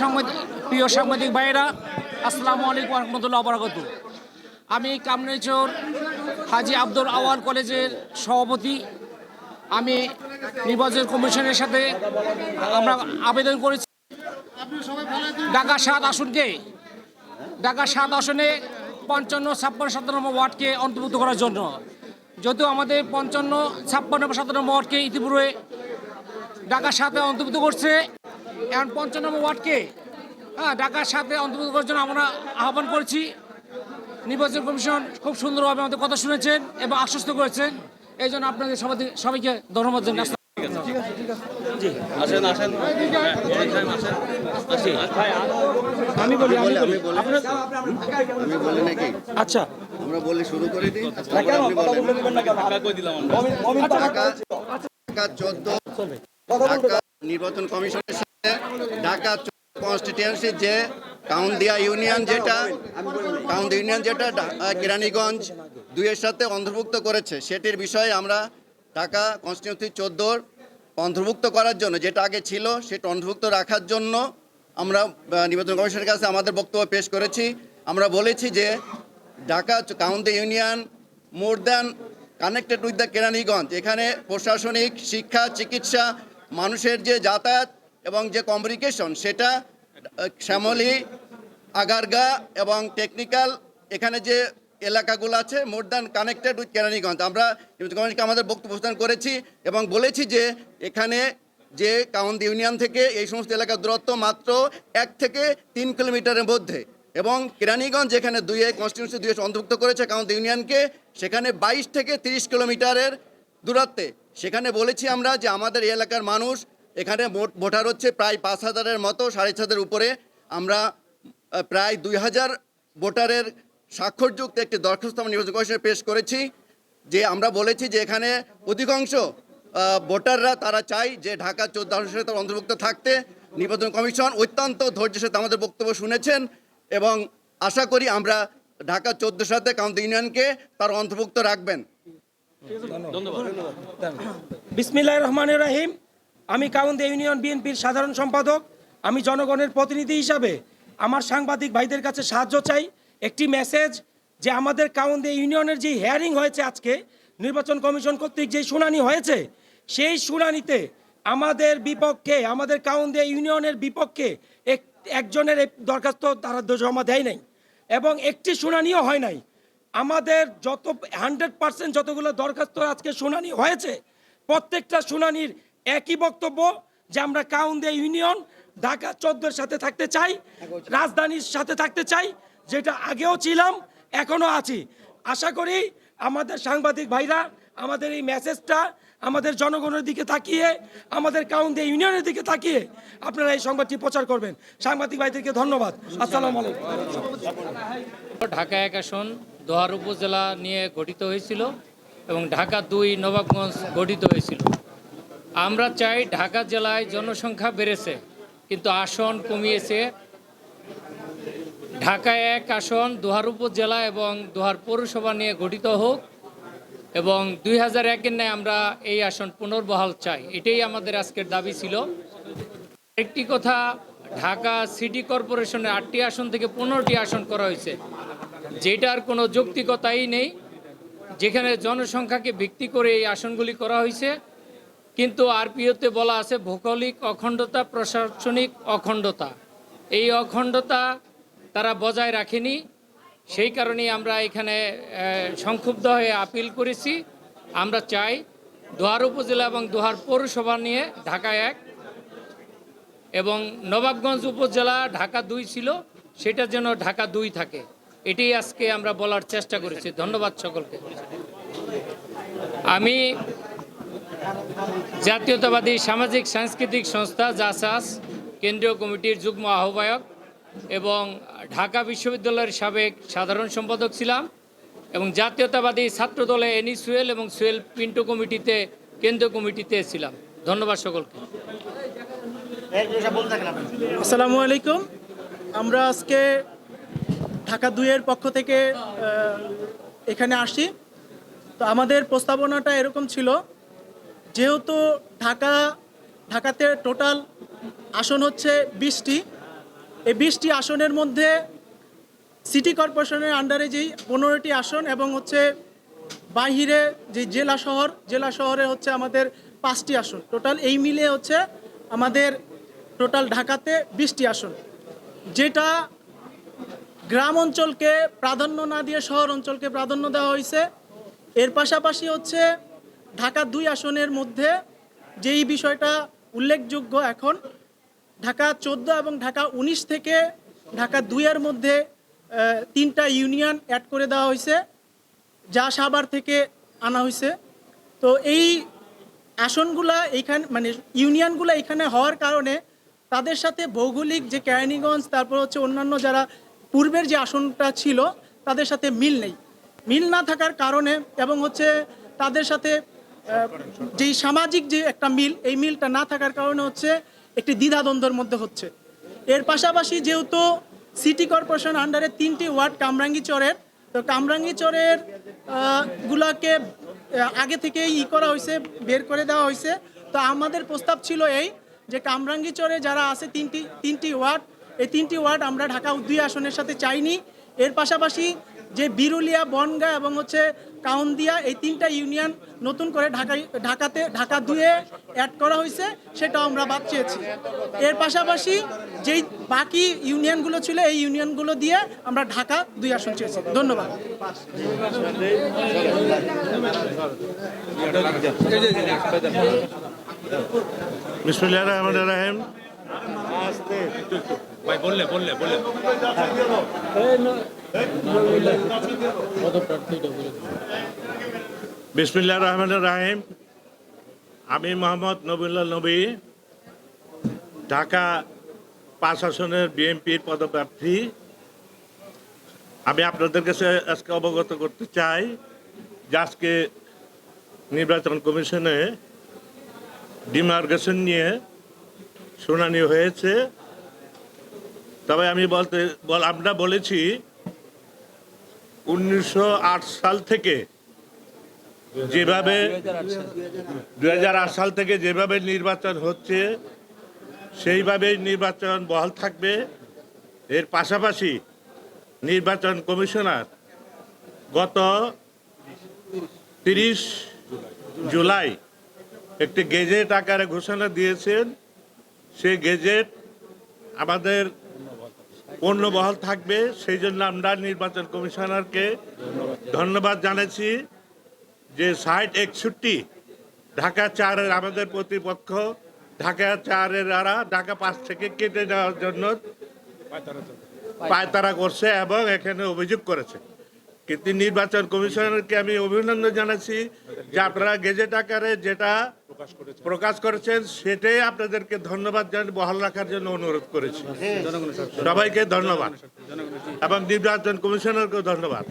সাংবাদিক, প্রিয় সাংবাদিক ভাইয়েরা, আসসালামু আলাইকুম রহমতুল্লাহ বরাকত আমি কামনেচর হাজি আব্দুল আওয়াল কলেজের সভাপতি। আমি নির্বাচন কমিশনের সাথে আমরা আবেদন করেছি। ঢাকা সাত আসনকে, ঢাকা সাত আসনে পঞ্চান্ন, ছাপ্পান্ন, সাতান্ন ওয়ার্ডকে অন্তর্ভুক্ত করার জন্য। যদিও আমাদের পঞ্চান্ন, ছাপ্পান্ন সাতান্ন ওয়ার্ডকে ইতিপূর্বে ঢাকা সাথে অন্তর্ভুক্ত করছে এখন পঞ্চান্ন নম্বর ওয়ার্ডকে হ্যাঁ ঢাকার সাথে অন্তর্ভুক্ত করার জন্য আমরা আহ্বান করেছি। নির্বাচন কমিশন খুব সুন্দরভাবে আমাদের কথা শুনেছেন এবং আশ্বস্ত করেছেন। এই জন্য আপনাদের সবাই সবাইকে ধন্যবাদ জানাই। আসেন আসেন। আমি বলি আমি বলি আমি বলি। নাকি? আচ্ছা। আমরা বলি শুরু করে দিই ঢাকা কই দিলাম আমরা? ঢাকা ঢাকা চোদ্দ। নির্বাচন কমিশনের ঢাকা কনস্টিটিউয়েন্সি যে কাউন্দিয়া ইউনিয়ন যেটা, কাউন্দিয়া ইউনিয়ন যেটা কেরানীগঞ্জ দুইয়ের সাথে অন্তর্ভুক্ত করেছে, সেটির বিষয়ে আমরা ঢাকা কনস্টিটিউন্সি চোদ্দোর অন্তর্ভুক্ত করার জন্য, যেটা আগে ছিল সেটা অন্তর্ভুক্ত রাখার জন্য আমরা নির্বাচন কমিশনের কাছে আমাদের বক্তব্য পেশ করেছি। আমরা বলেছি যে Dhaka কাউন্দি union more than connected with the Keraniganj. এখানে প্রশাসনিক শিক্ষা, চিকিৎসা, মানুষের যে যাতায়াত এবং যে কমিউনিকেশন সেটা শ্যামলী, আগারগা এবং টেকনিক্যাল এখানে যে এলাকাগুলো আছে more than connected with Keraniganj. আমরা কমিশনকে আমাদের বক্তব্য প্রদান করেছি এবং বলেছি যে, এখানে যে কাউন্দ ইউনিয়ন থেকে এই সমস্ত এলাকার দূরত্ব মাত্র এক থেকে তিন কিলোমিটারের মধ্যে এবং কেরানীগঞ্জ যেখানে দুইয়ে কনস্টিটিউন্সি দুইয়ে অন্তর্ভুক্ত করেছে কাউন্দ ইউনিয়নকে, সেখানে বাইশ থেকে তিরিশ কিলোমিটারের দূরত্বে। সেখানে বলেছি আমরা যে আমাদের এলাকার মানুষ এখানে মোট ভোটার হচ্ছে প্রায় পাঁচ হাজারের মতো, সাড়ে হাজারের উপরে। আমরা প্রায় দুই হাজার ভোটারের স্বাক্ষরযুক্ত একটি দরখাস্ত আমরা নির্বাচন কমিশনে পেশ করেছি, যে আমরা বলেছি যে এখানে অধিকাংশ ভোটাররা তারা চাই যে ঢাকা চোদ্দ সাথে অন্তর্ভুক্ত থাকতে। নির্বাচন কমিশন অত্যন্ত ধৈর্যের সাথে আমাদের বক্তব্য শুনেছেন এবং আশা করি আমরা ঢাকা চোদ্দ সাথে কাউন্ট ইউনিয়নকে তার অন্তর্ভুক্ত রাখবেন। বিসমিল্লাহ রহমান রাহিম। আমি কাউন্দে ইউনিয়ন বিএনপির সাধারণ সম্পাদক, আমি জনগণের প্রতিনিধি হিসাবে আমার সাংবাদিক ভাইদের কাছে সাহায্য চাই। একটি মেসেজ যে আমাদের কাউন্দে ইউনিয়নের যে হিয়ারিং হয়েছে আজকে, নির্বাচন কমিশন কর্তৃক যে শুনানি হয়েছে, সেই শুনানিতে আমাদের বিপক্ষে, আমাদের কাউন্দে ইউনিয়নের বিপক্ষে এক, একজনের দরখাস্ত তারা জমা দেয় নাই। এবং একটি শুনানিও হয় নাই। আমাদের যত হান্ড্রেড পার্সেন্ট যতগুলো দরখাস্ত আজকে শুনানি হয়েছে, প্রত্যেকটা শুনানির একই বক্তব্য যে আমরা কাউন্দে ইউনিয়ন, ঢাকা চোদ্দোর সাথে থাকতে চাই, রাজধানীর সাথে থাকতে চাই, যেটা আগেও ছিলাম, এখনও আছি। আশা করি আমাদের সাংবাদিক ভাইরা, আমাদের এই মেসেজটা আমাদের জনগণের দিকে তাকিয়ে, আমাদের কাউন্দে ইউনিয়নের দিকে তাকিয়ে আপনারা এই সংবাদটি প্রচার করবেন। সাংবাদিক ভাইদেরকে ধন্যবাদ। আসসালাম আলাইকুম। ঢাকা এক আসন, দোহার উপজেলা নিয়ে গঠিত হয়েছিল এবং ঢাকা দুই, নবাবগঞ্জ গঠিত হয়েছিল। আমরা চাই ঢাকা জেলায় জনসংখ্যা বেড়েছে, কিন্তু আসন কমিয়েছে। ঢাকা এক আসন দোহার উপজেলা এবং দোহার পৌরসভা নিয়ে গঠিত হোক এবং দুই হাজার একের ন্যায় আমরা এই আসন পুনর্বহাল চাই, এটাই আমাদের আজকের দাবি ছিল। একটি কথা, ঢাকা সিটি কর্পোরেশনের আটটি আসন থেকে পনেরোটি আসন করা হয়েছে, যেটার কোনো যৌক্তিকতাই নেই, যেখানে জনসংখ্যাকে ভিত্তি করে এই আসনগুলি করা হয়েছে। কিন্তু আরপিওতে বলা আছে ভৌগোলিক অখণ্ডতা, প্রশাসনিক অখণ্ডতা। এই অখণ্ডতা তারা বজায় রাখেনি। সেই কারণেই আমরা এখানে সংক্ষুব্ধ হয়ে আপিল করেছি। আমরা চাই দোহার উপজেলা এবং দোহার পৌরসভা নিয়ে ঢাকা এক এবং নবাবগঞ্জ উপজেলা ঢাকা দুই ছিল সেটার জন্য ঢাকা দুই থাকে। এটাই আজকে আমরা বলার চেষ্টা করেছি। ধন্যবাদ সকলকে। আমি জাতীয়তাবাদী সামাজিক সাংস্কৃতিক সংস্থা জাসাস, কেন্দ্রীয় কমিটির যুগ্ম আহ্বায়ক এবং ঢাকা বিশ্ববিদ্যালয়ের সাবেক সাধারণ সম্পাদক ছিলাম এবং জাতীয়তাবাদী ছাত্র দলে এনি সুয়েল এবং সুয়েল পিন্টো কমিটিতে, কেন্দ্রীয় কমিটিতে ছিলাম। ধন্যবাদ সকলকে। আসসালামু আলাইকুম। আমরা আজকে ঢাকা দুইয়ের পক্ষ থেকে এখানে আসি। তো আমাদের প্রস্তাবনাটা এরকম ছিল যেহেতু ঢাকা, ঢাকাতে টোটাল আসন হচ্ছে বিশটি। এই বিশটি আসনের মধ্যে সিটি কর্পোরেশনের আন্ডারে যেই পনেরোটি আসন এবং হচ্ছে বাহিরে যে জেলা শহর, জেলা শহরে হচ্ছে আমাদের পাঁচটি আসন। টোটাল এই মিলে হচ্ছে আমাদের টোটাল ঢাকাতে বিশটি আসন। যেটা গ্রাম অঞ্চলকে প্রাধান্য না দিয়ে শহর অঞ্চলকে প্রাধান্য দেওয়া হয়েছে। এর পাশাপাশি হচ্ছে ঢাকা দুই আসনের মধ্যে যেই বিষয়টা উল্লেখযোগ্য এখন, ঢাকা চোদ্দ এবং ঢাকা উনিশ থেকে ঢাকা দুইয়ের মধ্যে তিনটা ইউনিয়ন অ্যাড করে দেওয়া হয়েছে, যা সাভার থেকে আনা হয়েছে। তো এই আসনগুলা এইখানে মানে ইউনিয়নগুলো এখানে হওয়ার কারণে তাদের সাথে ভৌগোলিক যে কেরানীগঞ্জ, তারপর হচ্ছে অন্যান্য যারা পূর্বের যে আসনটা ছিল, তাদের সাথে মিল নেই। মিল না থাকার কারণে এবং হচ্ছে তাদের সাথে যেই সামাজিক যে একটা মিল, এই মিলটা না থাকার কারণে হচ্ছে একটি দ্বিধাদ্বন্দ্বের মধ্যে হচ্ছে। এর পাশাপাশি যেহেতু সিটি কর্পোরেশন আন্ডারে তিনটি ওয়ার্ড কামরাঙ্গি চরের, তো কামরাঙ্গি চরের গুলাকে আগে থেকেই ই করা হয়েছে, বের করে দেওয়া হয়েছে। তো আমাদের প্রস্তাব ছিল এই যে কামরাঙ্গি চরে যারা আছে তিনটি তিনটি ওয়ার্ড, এই তিনটি ওয়ার্ড আমরা ঢাকা দুই আসনের সাথে চাইনি। এর পাশাপাশি যে বিরুলিয়া বনগা এবং হচ্ছে কাউন্দিয়া এই তিনটা ইউনিয়ন নতুন করে ঢাকা ঢাকাতে ঢাকা দুয়ে অ্যাড করা হয়েছে সেটাও আমরা বাদ চেয়েছি। এর পাশাপাশি যেই বাকি ইউনিয়নগুলো ছিল এই ইউনিয়নগুলো দিয়ে আমরা ঢাকা দুই আসন চেয়েছি। ধন্যবাদ। বিসমুল্লাহ রহমান রাহিম। ভাই বললে বললে বললে। বিসমুল্লাহ রহমান রাহিম। আমি মোহাম্মদ নবুল্লাহ নবী, ঢাকা পাঁচ আসনের বিএনপির পদপ্রার্থী। আমি আপনাদের কাছে আজকে অবগত করতে চাই যে আজকে নির্বাচন কমিশনে ডিমার্গেশন নিয়ে শুনানি হয়েছে। তবে আমি বলতে, বল- আমরা বলেছি উনিশশো আট সাল থেকে যেভাবে দু হাজার আট সাল থেকে যেভাবে নির্বাচন হচ্ছে, সেইভাবেই নির্বাচন বহাল থাকবে। এর পাশাপাশি নির্বাচন কমিশনার গত তিরিশ জুলাই একটি গেজেট আকারে ঘোষণা দিয়েছেন। সেই গেজেট আমাদের পূর্ণ বহাল থাকবে। সেই জন্য আমরা নির্বাচন কমিশনারকে ধন্যবাদ জানাচ্ছি যে ষাট একষট্টি ঢাকা চারের আমাদের প্রতিপক্ষ, ঢাকা চারের দ্বারা ঢাকা পাঁচ থেকে কেটে নেওয়ার জন্য পায়তারা করছে এবং এখানে অভিযোগ করেছে। কিন্তু নির্বাচন কমিশনারকে আমি অভিনন্দন জানাচ্ছি যে আপনারা গেজেট আকারে যেটা প্রকাশ করেছেন। সেটাই আপনাদেরকে ধন্যবাদ জানিয়ে বহাল রাখার জন্য অনুরোধ করেছি। সবাইকে ধন্যবাদ। এবং নির্বাচন কমিশনারকেও ধন্যবাদ।